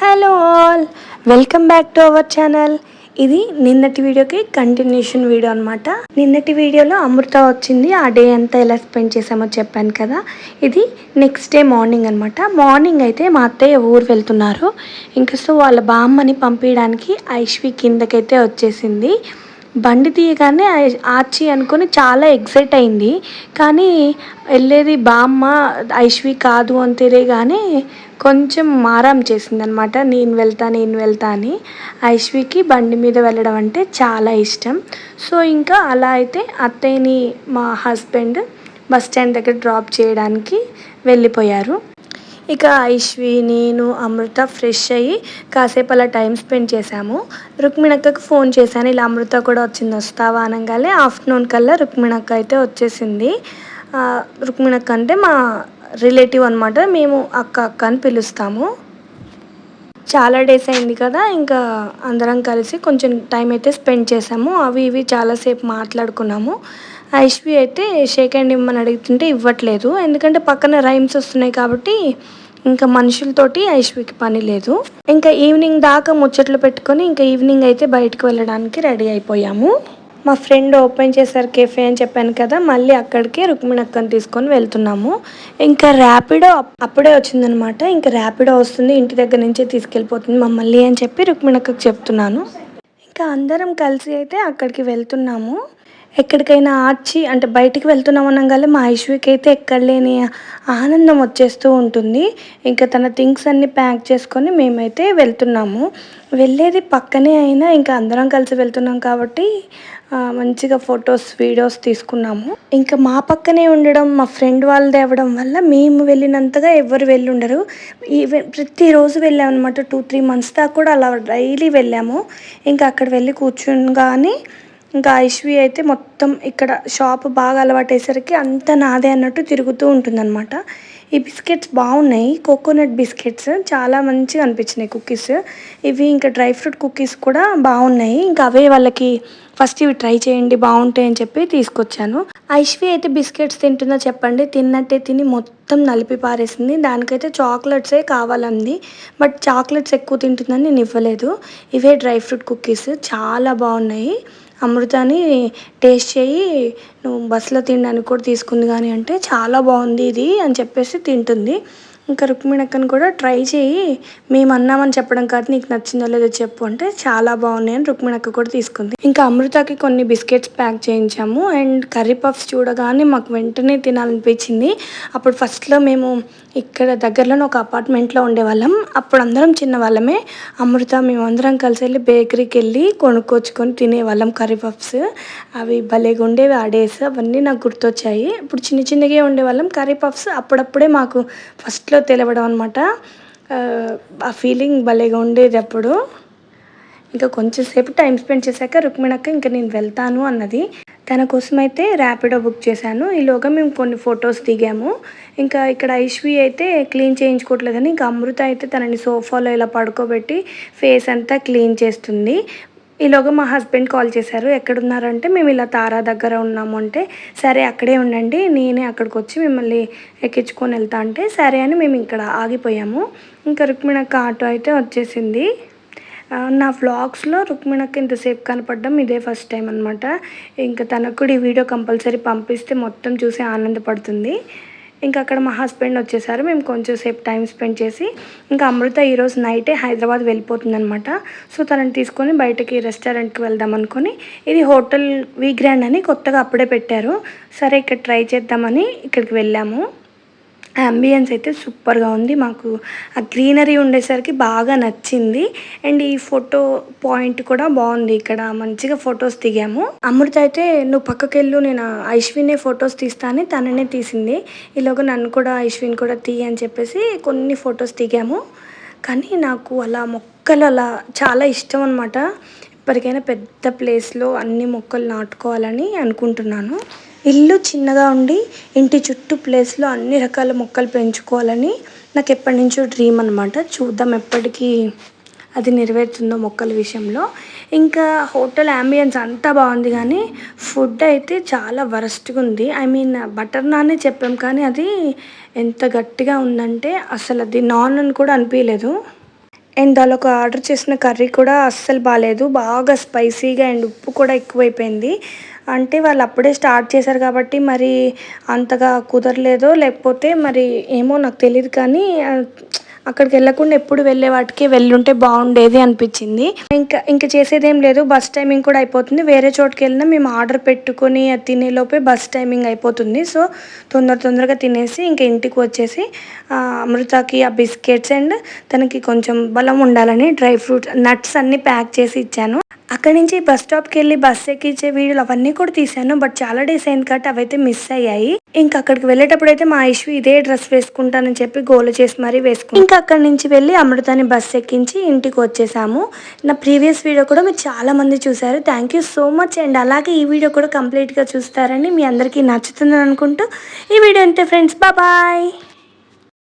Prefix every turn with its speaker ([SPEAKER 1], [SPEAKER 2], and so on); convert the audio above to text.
[SPEAKER 1] Hello all. Welcome back to our channel. ఇది నిన్నటి వీడియోకి కంటిన్యూషన్ వీడియో అనమాట నిన్నటి వీడియోలో అమృత వచ్చింది. ఆ డే అంతా ఎలా స్పెండ్ చేసామో చెప్పాను కదా. ఇది నెక్స్ట్ డే మార్నింగ్ అనమాట మార్నింగ్ అయితే మా అత్తయ్య ఊరు వెళ్తున్నారు. ఇంకా సో వాళ్ళ బామ్మని పంపించడానికి ఐశ్వి కిందకైతే వచ్చేసింది. బండి తీయగానే ఆచి ఆర్చి అనుకొని చాలా ఎగ్జైట్ అయింది. కానీ వెళ్ళేది బామ్మ ఐశ్వి కాదు అని తెలియగానే కొంచెం మారం చేసిందనమాట నేను వెళ్తా నేను వెళ్తా అని. ఐశ్వికి బండి మీద వెళ్ళడం అంటే చాలా ఇష్టం. సో ఇంకా అలా అయితే అత్తయ్యని మా హస్బెండ్ బస్ స్టాండ్ దగ్గర డ్రాప్ చేయడానికి వెళ్ళిపోయారు. ఇక ఐశ్వి నేను అమృత ఫ్రెష్ అయ్యి కాసేపు అలా టైం స్పెండ్ చేశాము. రుక్మిణక్కకు ఫోన్ చేశాను. ఇలా అమృత కూడా వచ్చింది. వస్తావా అనగానే ఆఫ్టర్నూన్ కల్లా రుక్మిణక్క అయితే వచ్చేసింది. రుక్మిణక్క అంటే మా రిలేటివ్ అనమాట మేము అక్క అక్క అని పిలుస్తాము. చాలా డేస్ అయింది కదా ఇంకా అందరం కలిసి కొంచెం టైం అయితే స్పెండ్ చేసాము అవి ఇవి చాలాసేపు మాట్లాడుకున్నాము. ఐశ్వి అయితే షేక్ అండ్ ఇమ్మని అడుగుతుంటే ఇవ్వట్లేదు. ఎందుకంటే పక్కన రైమ్స్ వస్తున్నాయి కాబట్టి ఇంకా మనుషులతోటి ఐశ్వికి పని లేదు. ఇంకా ఈవినింగ్ దాకా ముచ్చట్లు పెట్టుకొని ఇంకా ఈవినింగ్ అయితే బయటకు వెళ్ళడానికి రెడీ అయిపోయాము. మా ఫ్రెండ్ ఓపెన్ చేశారు కెఫే అని చెప్పాను కదా మళ్ళీ అక్కడికి రుక్మిణక్కని తీసుకొని వెళ్తున్నాము. ఇంకా ర్యాపిడో అప్పుడే వచ్చిందనమాట. ఇంకా ర్యాపిడో వస్తుంది ఇంటి దగ్గర నుంచే తీసుకెళ్ళిపోతుంది మమ్మల్ని అని చెప్పి రుక్మిణక్కకు చెప్తున్నాను. ఇంకా అందరం కలిసి అయితే అక్కడికి వెళ్తున్నాము. ఎక్కడికైనా ఆర్చి అంటే బయటికి వెళ్తున్నాం అనగానే మా ఐశ్వికి అయితే ఎక్కడలేని ఆనందం వచ్చేస్తూ ఉంటుంది. ఇంకా తన థింగ్స్ అన్ని ప్యాక్ చేసుకొని మేమైతే వెళ్తున్నాము. వెళ్ళేది పక్కనే అయినా ఇంకా అందరం కలిసి వెళ్తున్నాం కాబట్టి మంచిగా ఫొటోస్ వీడియోస్ తీసుకున్నాము. ఇంకా మా పక్కనే ఉండడం మా ఫ్రెండ్ వాళ్ళది అవ్వడం వల్ల మేము వెళ్ళినంతగా ఎవరు వెళ్ళి ఉండరు ఈవెన్ ప్రతిరోజు వెళ్ళామన్నమాట. టూ త్రీ మంత్స్ దాకా కూడా అలా డైలీ వెళ్ళాము. ఇంకా అక్కడ వెళ్ళి కూర్చుని కానీ ఇంకా ఐశ్వి అయితే మొత్తం ఇక్కడ షాప్ బాగా అలవాటేసరికి అంత నాదే అన్నట్టు తిరుగుతూ ఉంటుందన్నమాట. ఈ బిస్కెట్స్ బాగున్నాయి. కోకోనట్ బిస్కెట్స్ చాలా మంచిగా అనిపించినాయి కుకీస్ ఇవి ఇంకా డ్రై ఫ్రూట్ కుకీస్ కూడా బాగున్నాయి. ఇంకా అవే వాళ్ళకి ఫస్ట్ ఇవి ట్రై చేయండి బాగుంటాయి అని చెప్పి తీసుకొచ్చాను. ఐశ్వి అయితే బిస్కెట్స్ తింటుందో చెప్పండి. తిన్నట్టే తిని మొత్తం నలిపి పారేసింది. దానికైతే చాక్లెట్సే కావాలంది. బట్ చాక్లెట్స్ ఎక్కువ తింటుందని నేను ఇవ్వలేదు. ఇవే డ్రై ఫ్రూట్ కుకీస్ చాలా బాగున్నాయి. అమృతాని టేస్ట్ చేయి నువ్వు బస్సులో తినడానికి కూడా తీసుకుంది కానీ అంటే చాలా బాగుంది ఇది అని చెప్పేసి తింటుంది. ఇంకా రుక్మిణక్కని కూడా ట్రై చేయి. మేము అన్నామని చెప్పడం కాదు నీకు నచ్చిందో లేదో చెప్పు అంటే చాలా బాగున్నాయి అని రుక్మిణక్క కూడా తీసుకుంది. ఇంకా అమృతకి కొన్ని బిస్కెట్స్ ప్యాక్ చేయించాము. అండ్ కర్రీ పఫ్స్ చూడగానే మాకు వెంటనే తినాలనిపించింది. అప్పుడు ఫస్ట్లో మేము ఇక్కడ దగ్గరలోనే ఒక అపార్ట్మెంట్లో ఉండేవాళ్ళం. అప్పుడు అందరం చిన్నవాళ్ళమే అమృత మేము అందరం కలిసి వెళ్ళి బేకరీకి వెళ్ళి కొనుక్కొచ్చుకొని తినేవాళ్ళం కర్రీ పఫ్స్. అవి భలేగా ఉండేవి ఆ డేస్ అవన్నీ నాకు గుర్తొచ్చాయి. ఇప్పుడు చిన్న చిన్నగా ఉండేవాళ్ళం. కర్రీ పఫ్స్ అప్పుడప్పుడే మాకు ఫస్ట్లో తెలవడం అనమాట ఆ ఫీలింగ్ భలేగా ఉండేది అప్పుడు. ఇంకా కొంచెం సేపు టైం స్పెండ్ చేశాక రుక్మిణక్క ఇంకా నేను వెళ్తాను అన్నది. తన కోసం అయితే ర్యాపిడో బుక్ చేశాను. ఈలోగా మేము కొన్ని ఫొటోస్ దిగాము. ఇంకా ఇక్కడ ఐశ్వి అయితే క్లీన్ చేయించుకోవట్లేదని ఇంకా అమృత అయితే తనని సోఫాలో ఇలా పడుకోబెట్టి ఫేస్ అంతా క్లీన్ చేస్తుంది. ఈలోగా మా హస్బెండ్ కాల్ చేశారు ఎక్కడున్నారంటే మేము ఇలా తారా దగ్గర ఉన్నాము అంటే సరే అక్కడే ఉండండి నేనే అక్కడికి వచ్చి మిమ్మల్ని ఎక్కించుకొని వెళ్తా అంటే సరే అని మేము ఇక్కడ ఆగిపోయాము. ఇంకా రుక్మిణక్క ఆటో అయితే వచ్చేసింది. నా వ్లాగ్స్లో రుక్మిణకి ఇంతసేపు కనపడడం ఇదే ఫస్ట్ టైం అనమాట ఇంకా తనకు కూడా ఈ వీడియో కంపల్సరీ పంపిస్తే మొత్తం చూసి ఆనందపడుతుంది. ఇంకా అక్కడ మా హస్బెండ్ వచ్చేసారు. మేము కొంచెం సేపు టైం స్పెండ్ చేసి ఇంకా అమృత ఈరోజు నైటే హైదరాబాద్ వెళ్ళిపోతుంది అనమాట సో తనని తీసుకొని బయటకి రెస్టారెంట్కి వెళ్దాం అనుకొని ఇది హోటల్ వి గ్రాండ్ అని కొత్తగా అప్పుడే పెట్టారు. సరే ఇక్కడ ట్రై చేద్దామని ఇక్కడికి వెళ్ళాము. అంబియన్స్ అయితే సూపర్గా ఉంది. మాకు ఆ గ్రీనరీ ఉండేసరికి బాగా నచ్చింది. అండ్ ఈ ఫోటో పాయింట్ కూడా బాగుంది. ఇక్కడ మంచిగా ఫొటోస్ దిగాము. అమృత అయితే నువ్వు పక్కకి వెళ్ళు నేను ఐశ్వినే ఫొటోస్ తీస్తాను తననే తీసింది. ఈలోగా నన్ను కూడా ఐశ్విన్ కూడా తీయ అని చెప్పేసి కొన్ని ఫొటోస్ దిగాము. కానీ నాకు అలా మొక్కలు అలా చాలా ఇష్టం అనమాట ఇప్పటికైనా పెద్ద ప్లేస్లో అన్ని మొక్కలు నాటుకోవాలని అనుకుంటున్నాను. ఇల్లు చిన్నగా ఉండి ఇంటి చుట్టూ ప్లేస్లో అన్ని రకాల మొక్కలు పెంచుకోవాలని నాకు ఎప్పటి నుంచో డ్రీమ్ అనమాట చూద్దాం ఎప్పటికీ అది నెరవేరుతుందో మొక్కల విషయంలో. ఇంకా హోటల్ అంబియన్స్ అంతా బాగుంది కానీ ఫుడ్ అయితే చాలా వరస్ట్గా ఉంది. ఐ మీన్ బటర్ నానే చెప్పాం కానీ అది ఎంత గట్టిగా ఉందంటే అసలు అది నాన్ అని కూడా అనిపించలేదు అండ్ దానిలో ఆర్డర్ చేసిన కర్రీ కూడా అస్సలు బాగాలేదు బాగా స్పైసీగా అండ్ ఉప్పు కూడా ఎక్కువైపోయింది. అంటే వాళ్ళు అప్పుడే స్టార్ట్ చేశారు కాబట్టి మరి అంతగా కుదరలేదో లేకపోతే మరి ఏమో నాకు తెలియదు కానీ అక్కడికి వెళ్ళకుండా ఎప్పుడు వెళ్ళే వాటికి వెళ్ళుంటే బాగుండేది అనిపించింది. ఇంకా ఇంకా చేసేదేం లేదు. బస్ టైమింగ్ కూడా అయిపోతుంది. వేరే చోటుకి వెళ్ళినా మేము ఆర్డర్ పెట్టుకొని తినేలోపే బస్ టైమింగ్ అయిపోతుంది. సో తొందర తొందరగా తినేసి ఇంకా ఇంటికి వచ్చేసి అమృతకి ఆ బిస్కెట్స్ అండ్ తనకి కొంచెం బలం ఉండాలని డ్రై ఫ్రూట్స్ నట్స్ అన్నీ ప్యాక్ చేసి ఇచ్చాను. అక్కడి నుంచి బస్ స్టాప్కి వెళ్ళి బస్ ఎక్కించే వీడియోలు అవన్నీ కూడా తీశాను బట్ చాలా డేస్ అయింది కాబట్టి అవైతే మిస్ అయ్యాయి. ఇంకా అక్కడికి వెళ్ళేటప్పుడు అయితే మా ఇష్యూ ఇదే డ్రెస్ వేసుకుంటానని చెప్పి గోల చేసి మరీ వేసుకుని ఇంకా అక్కడి నుంచి వెళ్ళి అమృతాన్ని బస్ ఎక్కించి ఇంటికి వచ్చేసాము. నా ప్రీవియస్ వీడియో కూడా మీరు చాలా మంది చూసారు thank you so much and అలాగే ఈ వీడియో కూడా కంప్లీట్గా చూస్తారని మీ అందరికీ నచ్చుతుందని అనుకుంటూ ఈ వీడియో అంతే ఫ్రెండ్స్ బాయ్